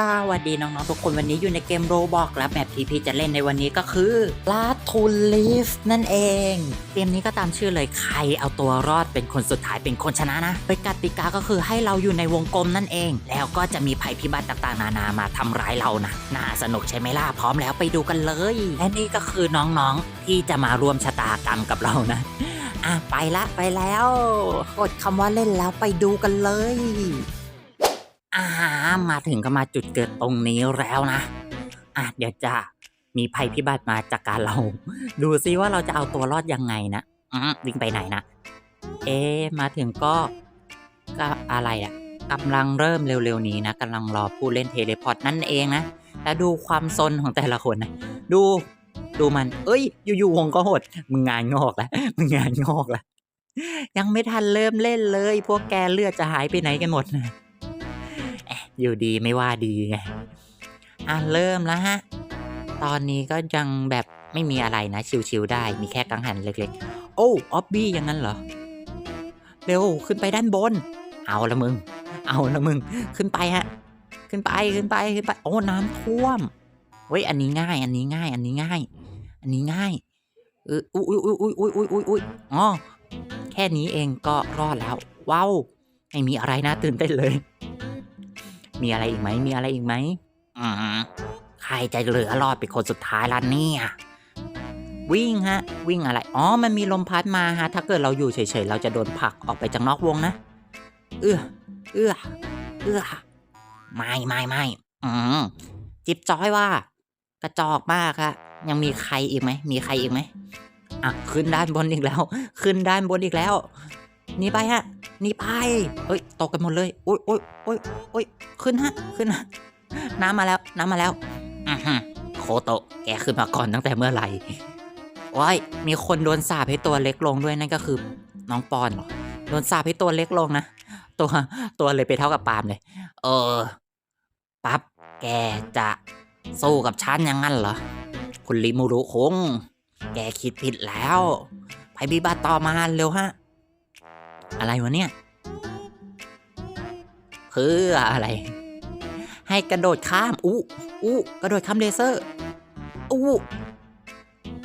สวัสดีน้องๆทุกคนวันนี้อยู่ในเกมโรบอกและแบบที่พี่จะเล่นในวันนี้ก็คือลาทูลิฟนั่นเอง เกมนี้ก็ตามชื่อเลยใครเอาตัวรอดเป็นคนสุดท้ายเป็นคนชนะนะโดยกติกาก็คือให้เราอยู่ในวงกลมนั่นเอง แล้วก็จะมีภัยพิบัติต่างๆ นานามาทำร้ายเรานะน่าสนุกใช่ไหมล่ะพร้อมแล้วไปดูกันเลยและนี่ก็คือน้องๆที่จะมาร่วมชะตากรรมกับเรานะอะไปละไปแล้วกดคำว่าเล่นแล้วไปดูกันเลย อ่ามาถึงก็มาจุดเกิดตรงนี้แล้วนะ อะเดี๋ยวจะมีภัยพิบัติมาจากการเรา ดูซิว่าเราจะเอาตัวรอดยังไงนะอืมวิ่งไปไหนนะ เอ๊มาถึงก็ก็อะไรอะกำลังเริ่มเร็วๆนี้นะกำลังรอผู้เล่นเทเลพอร์ตนั่นเองนะ แล้วดูความซนของแต่ละคนนะ ดูดูมัน เอ้ย อยู่ๆวงก็หด มึงงานงอกแล้วมึงงานงอกแล้วยังไม่ทันเริ่มเล่นเลย พวกแกเลือดจะหายไปไหนกันหมดนะ อยู่ดีไม่ว่าดีไงอะเริ่มแล้วฮะ ตอนนี้ก็ยังแบบไม่มีอะไรนะ ชิวๆได้มีแค่กังหันเล็กๆ โอ้ออบบี้อย่างนั้นเหรอ เร็วขึ้นไปด้านบน เอาละมึง เอาละมึง ขึ้นไปฮะ ขึ้นไปขึ้นไปขึ้นไป โอ้น้ำท่วมเฮ้ยอันนี้ง่าย อันนี้ง่าย อันนี้ง่าย อันนี้ง่ายเอออุ้ยอุ้ยอุ้ยอุ้ยอุ้ยอุ้ยอุ้ยอ๋อแค่นี้เองก็รอดแล้ว ว้าวไม่มีอะไรนะตื่นเต้นเลย มีอะไรอีกไหมมีอะไรอีกไหมอืมใครจะเหลือรอดเป็นคนสุดท้ายล่ะเนี่ยวิ่งฮะ วิ่งอะไร อ๋อ มันมีลมพัดมาฮะ ถ้าเกิดเราอยู่เฉยๆ เราจะโดนผลักออกไปจากนอกวงนะ เอื้อ เอื้อ เอื้อ ไม่ไม่ไม่อืมจิบจอยว่า กระจอกมากอะยังมีใครอีกไหม มีใครอีกไหมอะ ขึ้นด้านบนอีกแล้ว ขึ้นด้านบนอีกแล้ว หนีไปฮะหนีไปเอ้ยตกกันหมดเลยโอ้ยโอ้ยโอ้ยโอ้ยขึ้นฮะขึ้นฮะน้ำมาแล้วน้ำมาแล้วอือฮึโคโตะแกขึ้นมาก่อนตั้งแต่เมื่อไหร่ว้ายมีคนโดนสาปให้ตัวเล็กลงด้วยนั่นก็คือ น้องปอนหรอโดนสาปให้ตัวเล็กลงนะตัวตัวเลยไปเท่ากับปาล์มเลย เออปั๊บแกจะสู้กับฉันยังงั้นเหรอ คุณลิมูรุคง แกคิดผิดแล้วภัยพิบัติต่อมาเร็วฮะ อะไรวะเนี่ย คืออะไร ให้กระโดดข้ามอู้อู้กระโดดข้ามเลเซอร์อู้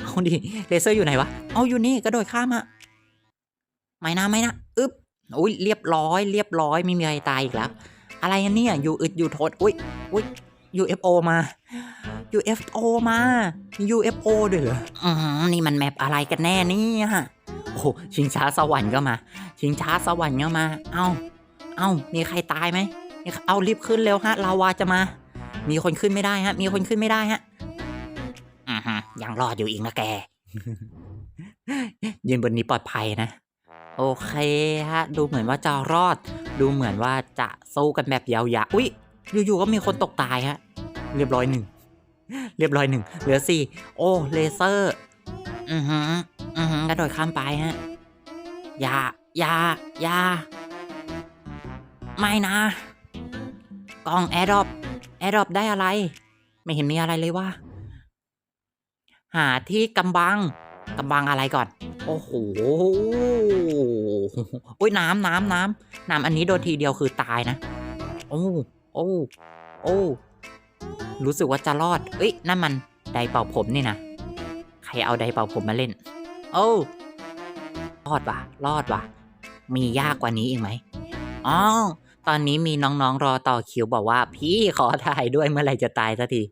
เอาดิเลเซอร์อยู่ไหนวะ เอาอยู่นี่กระโดดข้ามอะไม่นะไม่นะอึ๊บอุ้ยเรียบร้อย เรียบร้อยไม่มีใครตายอีกแล้ว อะไรอันเนี่ยอยู่อึดอยู่ทนอุ้ยอุ้ย UFO มา UFO มา UFO ด้วยเหรอ อืมนี่มันแมปอะไรกันแน่เนี่ยโอ้ชิงช้าสวรรค์ก็มา ชิงช้าสวรรค์ก็มา เอ้า เอ้า มีใครตายไหม เอารีบขึ้นเร็วฮะ ลาวาจะมา มีคนขึ้นไม่ได้ฮะ มีคนขึ้นไม่ได้ฮะ อือฮึยังรอดอยู่อีกนะแก ยืนบนนี้ปลอดภัยนะ โอเคฮะ ดูเหมือนว่าจะรอด ดูเหมือนว่าจะสู้กันแบบยาวๆ อุ้ยอยู่ๆ ก็มีคนตกตายฮะ เรียบร้อยหนึ่ง เรียบร้อยหนึ่งเหลือสี่โอ้ เลเซอร์ อือหืออือหือกระโดดข้ามไปฮะอย่าอย่าอย่าไม่นะ กล่องแอร์ดรอปแอร์ดรอปได้อะไร ไม่เห็นมีอะไรเลยว่า หาที่กำบังกำบังอะไรก่อน โอ้โหโอ้ยน้ำน้ำน้ำน้ำอันนี้โดนทีเดียวคือตายนะ โอ้ โอ้ โอ้ รู้สึกว่าจะรอด เอ้ยนั่นมันไดเป่าผมนี่นะ ใครเอาไดเป่าผมมาเล่น โอ้รอดว่ะ รอดว่ะ มียากกว่านี้อีกไหมอ๋อตอนนี้มีน้องๆรอต่อคิวบอกว่า พี่ขอถ่ายด้วยเมื่อไหร่จะตายสักที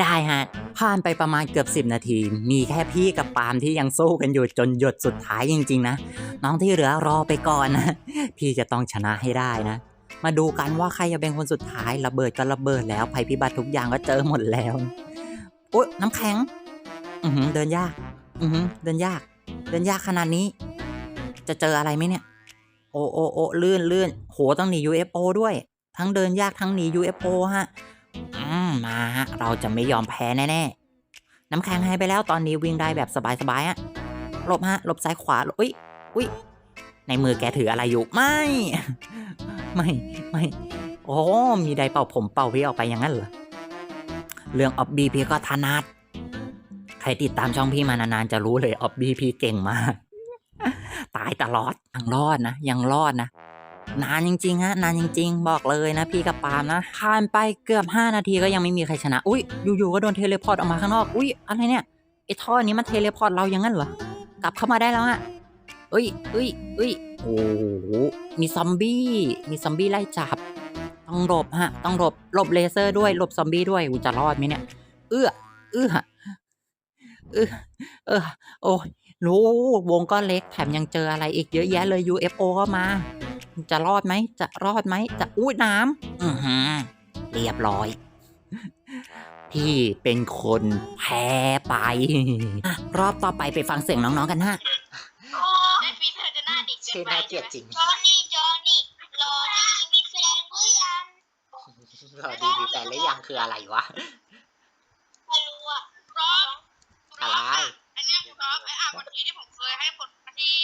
ได้ฮะ ผ่านไปประมาณเกือบ 10 นาที มีแค่พี่กับปามที่ยังสู้กันอยู่จนหยดสุดท้ายจริง ๆ นะ น้องที่เหลือรอไปก่อนนะ พี่จะต้องชนะให้ได้นะ มาดูกันว่าใครจะเป็นคนสุดท้ายระเบิดก็ระเบิดแล้วภัยพิบัติทุกอย่างก็เจอหมดแล้วโอ๊ยน้ำแข็ง อือเดินยาก อือเดินยาก เดินยากขนาดนี้ จะเจออะไรไหมเนี่ย โอโอโอลื่นลื่นโหต้องหนี UFO ด้วย ทั้งเดินยากทั้งหนี UFO ฮะ อืมมาฮะเราจะไม่ยอมแพ้แน่ๆน้ำแข็งหายไปแล้วตอนนี้วิ่งได้แบบสบายๆฮะหลบฮะหลบซ้ายขวาหลบอุ้ยอุ้ย ในมือแกถืออะไรอยู่ไม่ ไม่ไม่โอ้มีไดเป่าผมเป่าพี่ออกไปอย่างนั้นเหรอเรื่องออบบีพี่ก็ถนัดใครติดตามช่องพี่มานานๆจะรู้เลยออบบีพี่เก่งมากตายตลอดยังรอดนะยังรอดนะนานจริงๆฮะนานจริง ๆ บอกเลยนะพี่กับปามนะผ่านไปเกือบ 5 นาทีก็ยังไม่มีใครชนะ อุ้ยอยู่ๆก็โดนเทเลพอร์ตออกมาข้างนอก อุ้ยอะไรเนี่ยไอ้ท่อนี้มันเทเลพอร์ตเราอย่างนั้นเหรอกลับเข้ามาได้แล้วอะ เอ้ยเอ้ยเอ้ยโอ้โหมีซอมบี้ มีซอมบี้ไล่จับ ต้องหลบฮะ ต้องหลบ หลบเลเซอร์ด้วย หลบซอมบี้ด้วยอูจะรอดไหมเนี่ย เอื้อ เอื้อ เอื้อ เออ โอ้ยรู้วงก็เล็ก แถมยังเจออะไรอีกเยอะแยะเลย UFO ก็มา จะรอดไหม จะรอดไหม จะอุ้ยน้ำอือหือเรียบร้อยพี่เป็นคนแพ้ไปอรอบต่อไปไปฟังเสียงน้องๆกันฮะ ชื่อน่าเกลียดจริง จอนี่จอนี่รอนี่มีแฟนหรือยังรอดีมีแฟนหรือยังคืออะไรวะ ไม่รู้อะร้องอะไร อันเนี้ยคุณร้องไออ่านวันนี้ที่ผมเคยให้ผลที่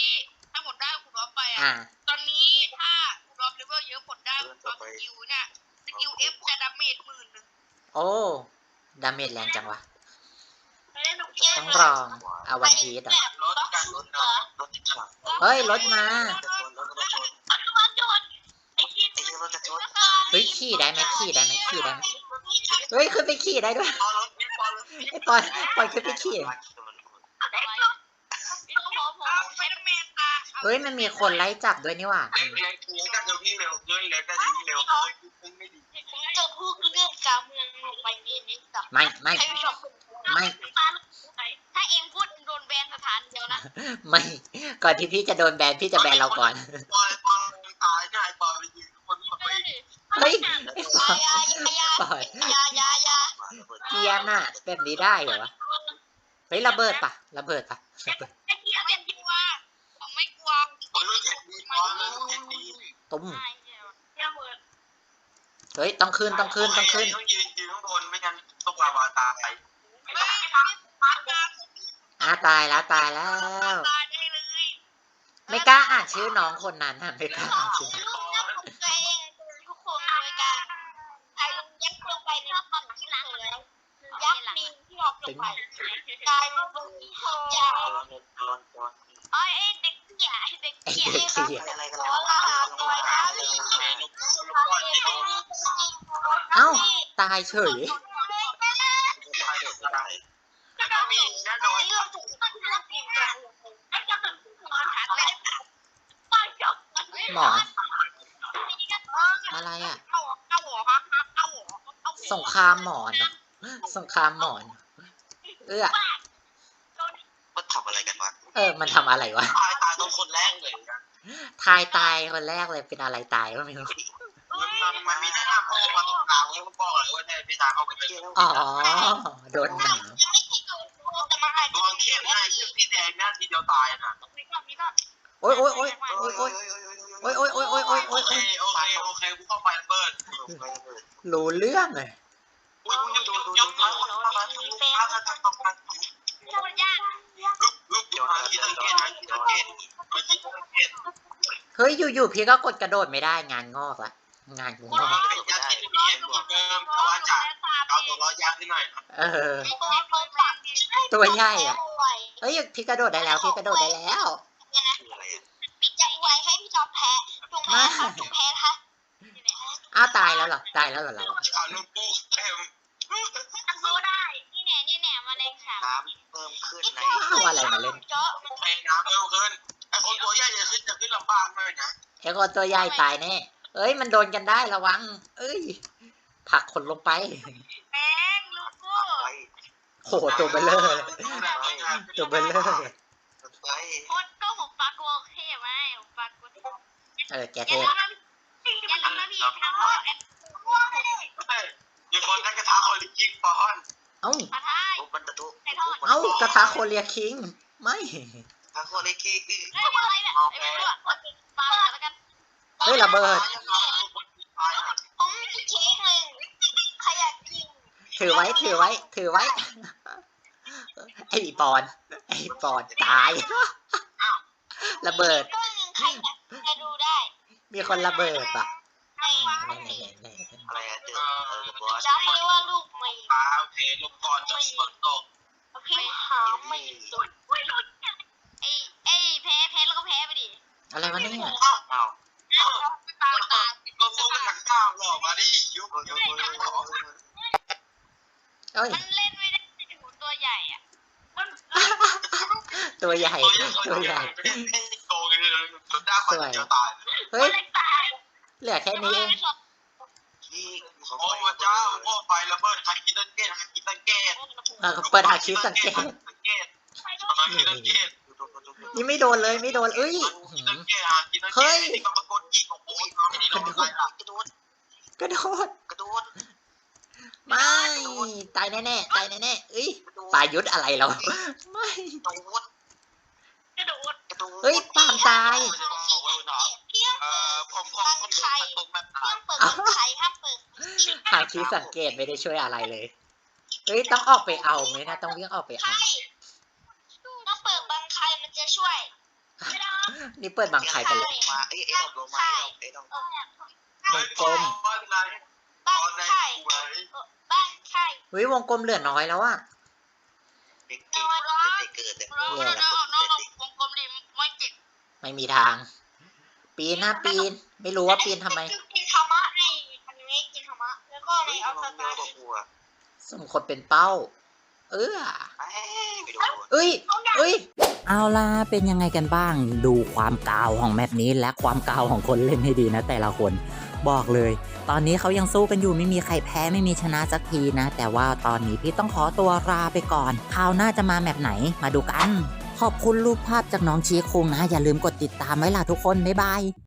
ถ้าผลได้คุณร้องไปอ่าอะตอนนี้ถ้าคุณร้องเลเวลเยอะผลได้คุณร้องสกิลเนี่ยสกิลเอฟจะดาเมจหมื่นหนึ่งโอ้ ดาเมจแรงจังวะ ไม่ได้ทุกเกมต้องลองเอาวันพีชอะแบบ เฮ้ยรถมาจะชนรถจะชนอันวันโดนไอ้ที่ไอ้ที่รถจะชนเฮ้ยขี่ได้ไหมขี่ได้ไหมขี่ได้ไหมเฮ้ยขึ้นไปขี่ได้ด้วยพอรถนี่พอรถไอ้ปอนปอนขึ้นไปขี่พี่ต้องพอพอไฟเดอร์แมนตาเฮ้ยมันมีคนไล่จับด้วยนี่หว่าเล็กเล็กเล็กก็จะวิ่งเร็วขึ้นเล็กก็จะวิ่งเร็วขึ้นขึ้นไม่ดี ไม่ก่อนที่พี่จะโดนแบนพี่จะแบนเราก่อนปอยปอยตายง่ายปอยไปยิงคนคนไปเฮ้ยยายายเกียร์น่ะแบบนี้ได้เหรอวะเฮ้ยระเบิดปะระเบิดปะระเบิดตุ้มเฮ้ยต้องขึ้นต้องขึ้นต้องขึ้นต้องยืนยืนข้างบนไม่งั้นต้องลาวาตายไม่มาตาม อ่าตายแล้วตายแล้ว ตายได้เลยไม่กล้าอ่านชื่อน้องคนนั้นอะไม่กล้าอ่านชื่อลูกนักของตัวเองทุกคนเลยกันไอ้ลงยักษ์ลงไปในห้องที่หลังแล้วยักษ์ปีนที่ออกลงไปกลายเป็นคนที่ทำยาโดนโดนโดนไอ้เด็กเหี้ยเด็กไอ้เหี้ยเด็กเสียอะไรกันขแล้วอลาหน่อยนะเอ้าตายเฉย ก็มีแน่นอน หมอ อะไรอะ สงครามหมอนอะสงครามหมอน เอื้อก็ทำอะไรกันวะเออ มันทำอะไรวะ ตายตายตรงคนแรกเลยทายตายคนแรกเลยเป็นอะไรตายก็ไม่รู้ มันมันมีหน้าพ่อมาตรงกลางแล้วก็บอกเลยว่าเนี่ยพี่ตาเขาไปเที่ยวอ๋อ โดนหนาวดวงเข้มง่ายชื่อพี่แดงหน้าทีเดียวตายน่ะโอ๊ยโอ๊ยโอ๊ยโอ๊ยโอ๊ย โอ๊ยโอ๊ยโอ๊ยโอ๊ยโอ๊ยโอ๊โอยเคโอเคโอเคกูเข้าไปเปิดรู้เรื่องเลยอุ้ยดูดูดูดูลุกลุกเดี๋ยวหาที่ตั้งเกตหาที่ตั้งเกตหาที่ตั้งเกตเฮ้ยอยู่ๆพี่ก็กดกระโดดไม่ได้งานงอกละงานกูงอกเป็นยักษ์ที่มีเอ็มบวกเดิมเพราะว่าจะเอาตัวล้อยักษ์ให้หน่อยเออตัวใหญ่อะเฮ้ยพี่กระโดดได้แล้วพี่กระโดดได้แล้ว ชื่ออะไรอะ พี่จะไว้ให้พี่จอมแพ้จง แพ้ค่ะจงแพ้ค่ะอ้าวตายแล้วเหรอตายแล้วเหรอเราเอาลูกปูเข้มสู้ได้ นี่แน่นี่แน่มาแรงขาวน้ำเพิ่มขึ้นในเอาอะไรมาเล่นเจาะเพลงน้ำเพิ่มขึ้นไอคนตัวใหญ่จะขึ้นจะขึ้นลำบากเลยนะไอ้คนตัวใหญ่ตายแน่เอ้ยมันโดนกันได้ระวัง เอ้ยผลักคนลงไปแมงลูกกูไปโหตัวเบลเลอร์เลยตัวเบลเลอร์เลยไปโคตรก็ผมปากกลัวเท่ไหมผมปากกลัว เออแกอย่าเทลืพมนะอย่าลืมนะพี่ทำพ่อแอนพ่อให้มีคนได้กระทะคอยลิกปอนเอ้ามาท้ายทุบมันตะทุบเอ้ากระทะโคเรียคิง ไม่ทะคนลิกิกเฮ้ยอะไรเนี่ยไอ้ไม่รู้อะมาแล้วกันเฮ้ยระเบิดผมมีเค้กหนึ่งใครอยากกินถือไว้ถือไว้ ถือไว้ ไอ้ปอน ไอ้ปอนตายระเบิด ก็หนึ่งใครอยากจะดูได้ มีคนระเบิดป่ะในอะไรอะเจอเออบอสจะให้ว่าลูกไม่ฟ้าเพลลูกก่อนจะฝนตกพี่หาไม่สุดไอ้ไอ้แพ้แพ้แล้วก็แพ้ไปดิอะไรวะเนี่ยอ้าวตาตาก็สู้กันทั้งข้ามหรอกมาดิยุบยุบยุบเอ้ย มันเล่นไม่ได้หูตัวใหญ่อะมันตัวใหญ่ ตัวใหญ่ตัวใหญ่ไม่โกงกันเลยจนได้คนเดียวตาย เฮ้ยเล็กตายเหลือแค่นี้เองโอ้พระเจ้าโอ้ไประเบิดใครคิดตั้งเกตใครคิดตั้งเกตอะเปิดหาคลิปสังเกตสังเกตคิดตั้งเกตนี่ไม่โดนเลยไม่โดนเอ้ยคิดตั้งเกตคิดตั้งเกตนี่ก็ตะโกนยิงของโอ้ยนี่เราตายละกระโดดกระโดดกระโดดไม่ตายแน่ๆตายแน่ๆเอ้ยปลายุทธอะไรเราไม่กระโดดกระโดดกระโดดเฮ้ยปาล์มตาย เพี้ยงเอ่อผมผมผมโดนตกแบบเพี้ยงเปิดไข่ห้ามเปิดหาคลิปสังเกตไม่ได้ช่วยอะไรเลย เฮ้ยต้องออกไปเอาไหมนะต้องวิ่งออกไปเอา ไข่ต้องเปิดบังไข่มันจะช่วยไม่ได้นี่เปิดบังไข่กันเลย มาเอ้ยเอ้ยลงมาเอ้ยลงเออวงกลม บ้านไหนบ้านไข่บ้านไข่เฮ้ยวงกลมเหลือน้อยแล้วอะเด็กเกิดเด็กเกิดเราเราเราเราวงกลมดิไม่จิตไม่มีทาง ปีนนะปีน ไม่รู้ว่าปีนทำไมกินธรรมะไอ้อันนี้กินธรรมะแล้วก็ในเอาสตาร์กลัวสมคนเป็นเป้า เออไปดูเอ้ยต้องอยากเอ้ยเอาล่ะเป็นยังไงกันบ้าง ดูความกาวของแมปนี้และความกาวของคนเล่นให้ดีนะ แต่ละคนบอกเลย ตอนนี้เขายังสู้กันอยู่ไม่มีใครแพ้ไม่มีชนะสักทีนะ แต่ว่าตอนนี้พี่ต้องขอตัวลาไปก่อนคราวหน้าจะมาแมปไหนมาดูกัน ขอบคุณรูปภาพจากน้องชีคุงนะ อย่าลืมกดติดตามไว้ล่ะทุกคน บ๊ายบาย